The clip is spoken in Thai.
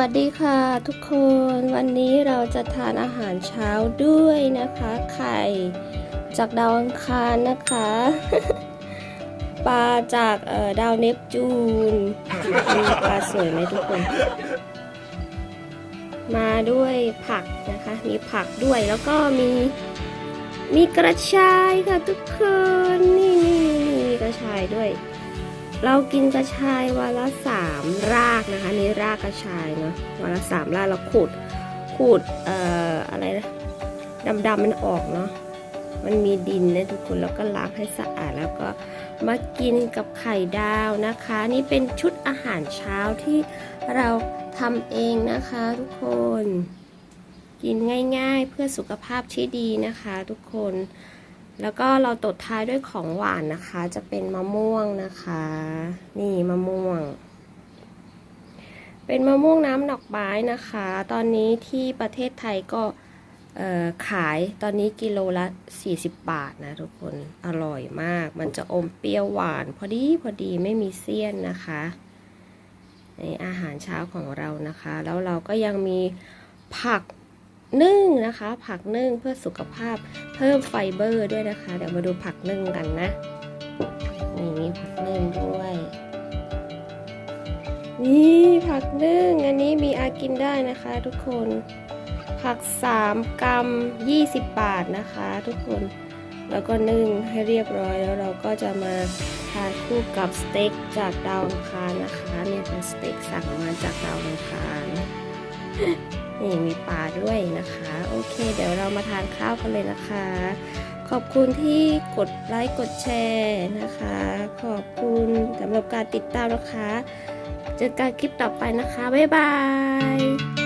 วัสดีค่ะทุกคนวันนี้เราจะทานอาหารเช้าด้วยนะคะ ไข่จากดาวอังคารนะคะปลาจากเอ่อดาวเนปจูนปลาสวยไหมทุกคน มาด้วยผักนะคะ มีผักด้วยแล้วก็มีมีกระชายค่ะทุกคน นี่นี่นี่มีกระชายด้วย เรากินกระชายวันละสามรากนะคะนี่รากกระชายเนาะวันละสามรากเราขูดขูดเอ่ออะไรนะดำๆมันออกเนาะมันมีดินนะทุกคนแล้วก็ล้างให้สะอาดแล้วก็มากินกับไข่ดาวนะคะ นี่เป็นชุดอาหารเช้าที่เราทำเองนะคะทุกคน กินง่ายๆเพื่อสุขภาพที่ดีนะคะทุกคน แล้วก็เราตดท้ายด้วยของหวานนะคะ จะเป็นมะม่วงนะคะ นี่มะม่วง เป็นมะม่วงน้ำดอกไม้นะคะ ตอนนี้ที่ประเทศไทยก็ขายตอนนี้กิโลละ 40 บาทนะทุกคนอร่อยมาก มันจะอมเปรี้ยวหวาน พอดีพอดีไม่มีเสี้ยนนะคะในอาหารเช้าของเรานะคะ แล้วเราก็ยังมีผัก นึ่งนะคะ ผักนึ่งเพื่อสุขภาพเพิ่มไฟเบอร์ด้วยนะคะ เดี๋ยวมาดูผักนึ่งกันนะนี่มีผักนึ่งด้วยนี่ผักนึ่งอันนี้มีอากินได้นะคะทุกคน ผัก 3 กรัม 20 บาทนะคะ ทุกคนแล้วก็นึ่งให้เรียบร้อยแล้วเราก็จะมาทานคู่กับสเต็กจากดาวอังคารนะคะเนี่ยเป็นสเต็กสั่งมาจากดาวอังคาร นี่มีปลาด้วยนะคะ โอเค เดี๋ยวเรามาทานข้าวกันเลยนะคะ ขอบคุณที่กดไลค์กดแชร์นะคะ ขอบคุณสำหรับการติดตามนะคะ เจอกันคลิปต่อไปนะคะ บ๊ายบาย